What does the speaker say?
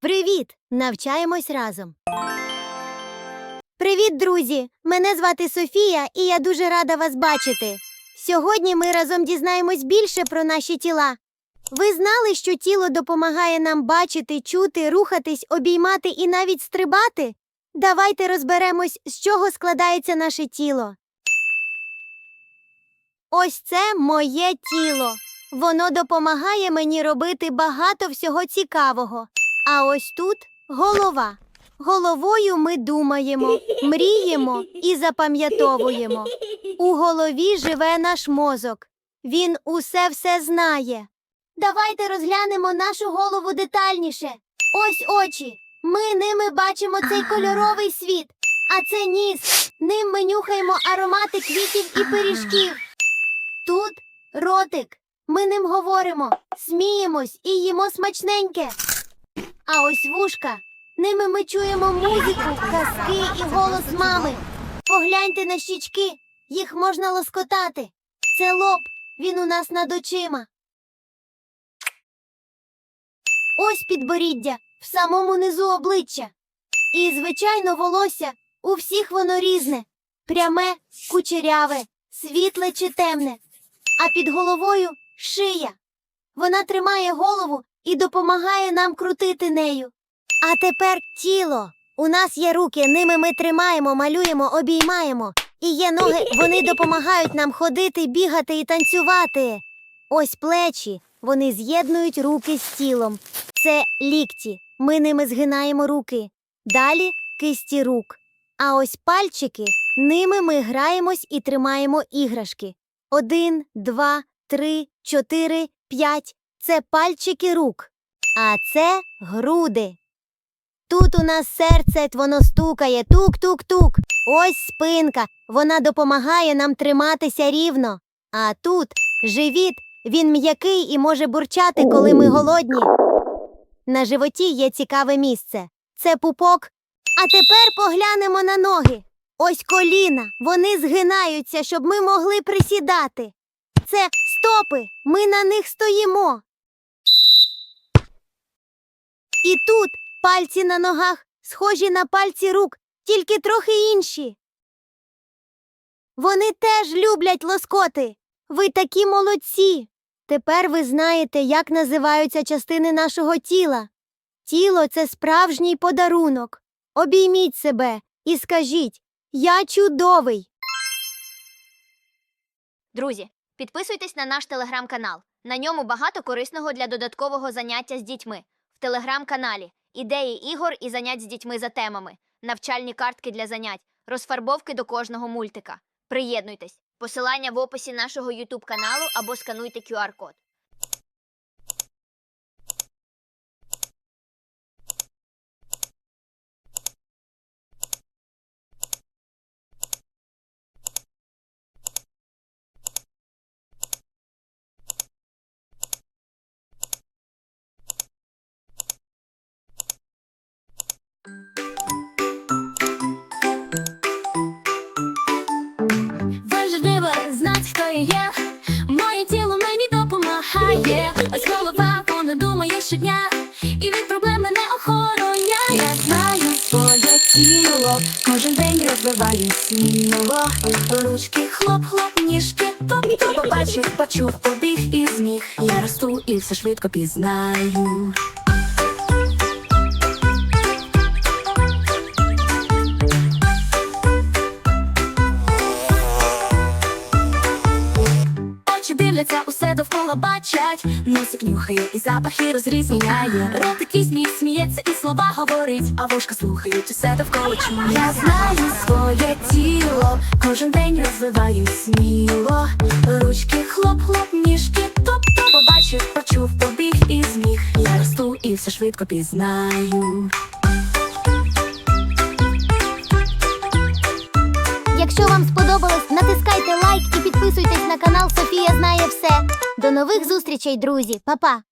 Привіт! Навчаємось разом. Привіт, друзі! Мене звати Софія, і я дуже рада вас бачити. Сьогодні ми разом дізнаємось більше про наші тіла. Ви знали, що тіло допомагає нам бачити, чути, рухатись, обіймати і навіть стрибати? Давайте розберемось, з чого складається наше тіло. Ось це моє тіло. Воно допомагає мені робити багато всього цікавого. А ось тут голова. Головою ми думаємо, мріємо і запам'ятовуємо. У голові живе наш мозок. Він усе все знає. Давайте розглянемо нашу голову детальніше. Ось очі. Ми ними бачимо цей кольоровий світ. А це ніс. Ним ми нюхаємо аромати квітів і пиріжків. Тут ротик. Ми ним говоримо, сміємось і їмо смачненьке. А ось вушка. Ними ми чуємо музику, казки і голос мами. Погляньте на щічки, їх можна лоскотати. Це лоб, він у нас над очима. Ось підборіддя в самому низу обличчя. І, звичайно, волосся у всіх воно різне пряме, кучеряве, світле чи темне. А під головою шия. Вона тримає голову і допомагає нам крутити нею. А тепер тіло. У нас є руки, ними ми тримаємо, малюємо, обіймаємо. І є ноги, вони допомагають нам ходити, бігати і танцювати. Ось плечі, вони з'єднують руки з тілом. Це лікті. Ми ними згинаємо руки. Далі кисті рук. А ось пальчики, ними ми граємось і тримаємо іграшки. Один, два, три, чотири, п'ять. Це пальчики рук. А це груди. Тут у нас серце, воно стукає, тук-тук-тук. Ось спинка, вона допомагає нам триматися рівно. А тут живіт, він м'який і може бурчати, коли ми голодні. На животі є цікаве місце. Це пупок. А тепер поглянемо на ноги. Ось коліна, вони згинаються, щоб ми могли присідати. Це стопи, ми на них стоїмо. І тут пальці на ногах схожі на пальці рук, тільки трохи інші. Вони теж люблять лоскоти. Ви такі молодці. Тепер ви знаєте, як називаються частини нашого тіла. Тіло це справжній подарунок. Обійміть себе і скажіть Я чудовий. Друзі, підписуйтесь на наш телеграм-канал. На ньому багато корисного для додаткового заняття з дітьми. В телеграм-каналі ідеї ігор і занять з дітьми за темами, навчальні картки для занять, розфарбовки до кожного мультика. Приєднуйтесь. Посилання в описі нашого YouTube каналу або скануйте QR-код. Допомагає. Ось голова, вона думає щодня, і від проблем мене охороняє. Я знаю своє тіло, кожен день розвиваю сміло. Ручки хлоп-хлоп, ніжки топ-топ Побачив, почув, побіг і зміг. Я росту і все швидко пізнаю. Дивляться, усе довкола бачать. Носик нюхає і запахи розрізняє. Ротик і сміється і слова говорить, а вушка слухають, усе довкола чує. Я знаю своє тіло, кожен день розвиваю сміло. Ручки хлоп-хлоп, ніжки топ-топ Побачив, почув, побіг і зміг. Я росту і все швидко пізнаю. Якщо вам сподобалось, натискайте лайк і підписуйтесь на канал Софія знає все. До нових зустрічей, друзі. Па-па!